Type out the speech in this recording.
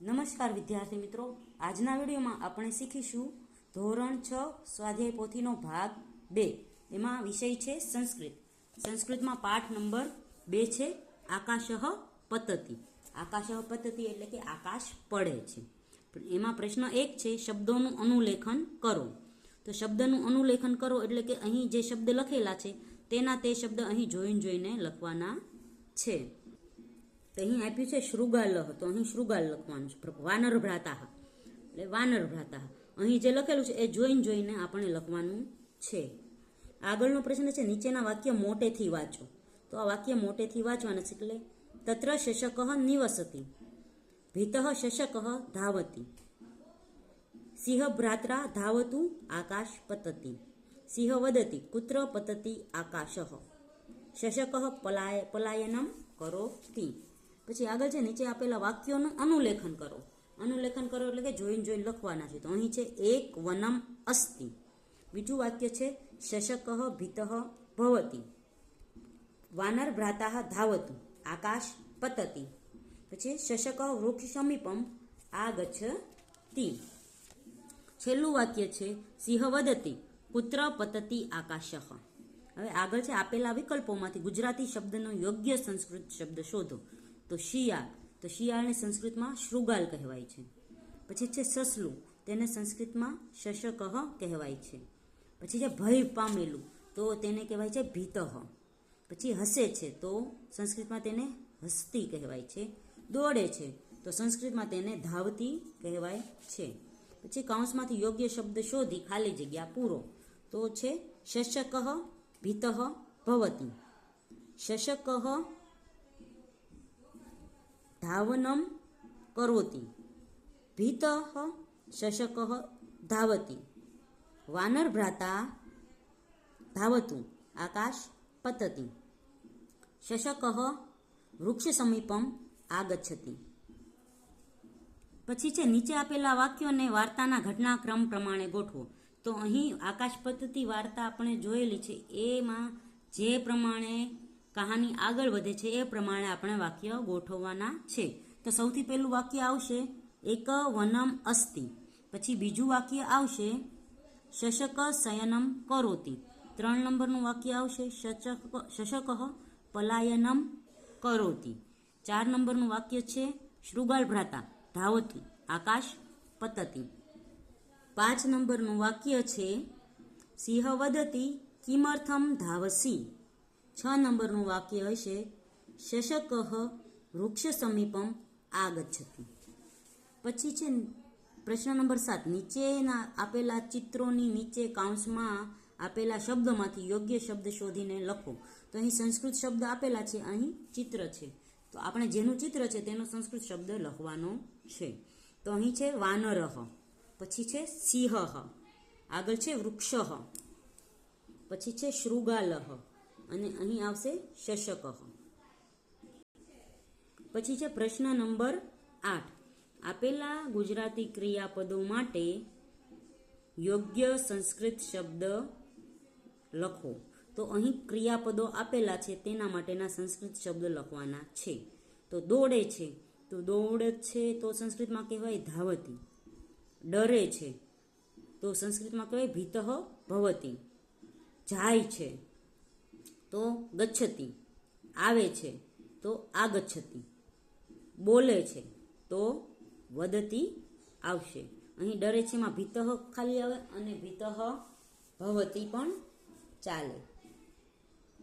નમસ્કાર વિદ્યાર્થી મિત્રો. આજના વિડીયોમાં આપણે શીખીશું ધોરણ છ સ્વાધ્યાય પોથીનો ભાગ બે. એમાં વિષય છે સંસ્કૃત. સંસ્કૃતમાં પાઠ નંબર બે છે આકાશઃ પદ્ધતિ આકાશઃ પદ્ધતિ એટલે કે આકાશ પડે છે. એમાં પ્રશ્ન એક છે શબ્દોનું અનુલેખન કરો. તો શબ્દનું અનુલેખન કરો એટલે કે અહીં જે શબ્દ લખેલા છે તેના તે શબ્દ અહીં જોઈને જોઈને લખવાના છે. અહીં આપ્યું છે શૃગાલહ તો અહીં શૃગાલ લખવાનું છે. વાનર ભ્રાતા એટલે વાનર ભ્રાતા અહીં જે લખેલું છે એ જોઈને જોઈને આપણે લખવાનું છે. આગળનો પ્રશ્ન છે, નીચેના વાક્ય મોટેથી વાંચો. તો આ વાક્ય મોટેથી વાંચવાના એટલે તત્ર શશક નિવસતી, ભીત શશક ધાવતી. સિંહ ભ્રાત્રા ધાવતું આકાશ પતતી. સિંહ વદતી, કુત્ર પતતી આકાશ. શશક પલાય, પલાયનમ કરોતી. પછી આગળ છે નીચે આપેલા વાક્યોનું અનુલેખન કરો. અનુલેખન કરો એટલે કે જોઈન જોઈન લખવાના છે. તો અહીં છે, એક વનમ અસ્તિ. બીજું વાક્ય છે, શશક ભીત ભવતી. વાનર ભ્રાતા ધાવતું. આકાશ પતતી. પછી શશક વૃક્ષ સમીપમ આગચ્છતી. છેલ્લું વાક્ય છે, સિંહ વદતી. પુત્ર પતતી આકાશ. હવે આગળ છે, આપેલા વિકલ્પોમાંથી ગુજરાતી શબ્દનો યોગ્ય સંસ્કૃત શબ્દ શોધો. તો શિયાળ, તો શિયાળને સંસ્કૃતમાં શૃગાલ કહેવાય છે. પછી છે સસલું, તેને સંસ્કૃતમાં શશક કહેવાય છે. પછી છે ભય પામેલું તો તેને કહેવાય છે ભીતઃ પછી હસે છે, તો સંસ્કૃતમાં તેને હસતી કહેવાય છે. દોડે છે, તો સંસ્કૃતમાં તેને ધાવતી કહેવાય છે. પછી કૌંસમાંથી યોગ્ય શબ્દ શોધી ખાલી જગ્યા પૂરો, તો છે શશક ભીતહ ભવતી. શશક ધાવનમ કરોતિ. ભીત શશક ધાવતી. વાનર ભ્રાતા ધાવતું, આકાશ પતતી. શશક વૃક્ષ સમીપમ આગચ્છતી. પછી છે, નીચે આપેલા વાક્યોને વાર્તાના ઘટનાક્રમ પ્રમાણે ગોઠવો. તો અહીં આકાશ પદ્ધતિ વાર્તા આપણે જોયેલી છે. એમાં જે પ્રમાણે કહાની આગળ વધે છે, એ પ્રમાણે આપણે વાક્ય ગોઠવવાના છે. તો સૌથી પહેલું વાક્ય આવશે, એક વનમ અસ્તિ. પછી બીજું વાક્ય આવશે, શશક શયનમ કરોતી. ત્રણ નંબરનું વાક્ય આવશે, શચક શશક પલાયનમ કરોતિ. ચાર નંબરનું વાક્ય છે શૃગાલ ભ્રાતા, ધાવતી, આકાશ પતતી. પાંચ નંબરનું વાક્ય છે, સિંહ વદતી, કિમર્થમ ધાવસી. છ નંબરનું વાક્ય હશે, શશક વૃક્ષ સમીપમ આગચ્છતી. પછી છે પ્રશ્ન નંબર સાત, નીચેના આપેલા ચિત્રોની નીચે કાઉન્સમાં આપેલા શબ્દોમાંથી યોગ્ય શબ્દ શોધીને લખો. તો અહીં સંસ્કૃત શબ્દ આપેલા છે, અહીં ચિત્ર છે. તો આપણે જેનું ચિત્ર છે તેનો સંસ્કૃત શબ્દ લખવાનો છે. તો અહીં છે વાનરહ પછી છે સિંહ, આગળ છે વૃક્ષ, પછી છે શૃગાલહ અને અહીં આવશે શશક. પછી છે પ્રશ્ન નંબર આઠ. આપેલા ગુજરાતી ક્રિયાપદો માટે યોગ્ય સંસ્કૃત શબ્દ લખો. તો અહીં ક્રિયાપદો આપેલા છે તેના માટેના સંસ્કૃત શબ્દ લખવાના છે. તો દોડે છે. તો દોડ છે તો સંસ્કૃતમાં કહેવાય ધાવતી. ડરે છે તો સંસ્કૃતમાં કહેવાય ભીતઃ ભવતી. જાય છે તો ગચ્છતી. આવે છે તો આગચ્છતિ બોલે છે તો વદતી આવશે. અહીં ડરે છે ભીત ખાલી આવે અને ભીતઃ ભવતી પણ ચાલે.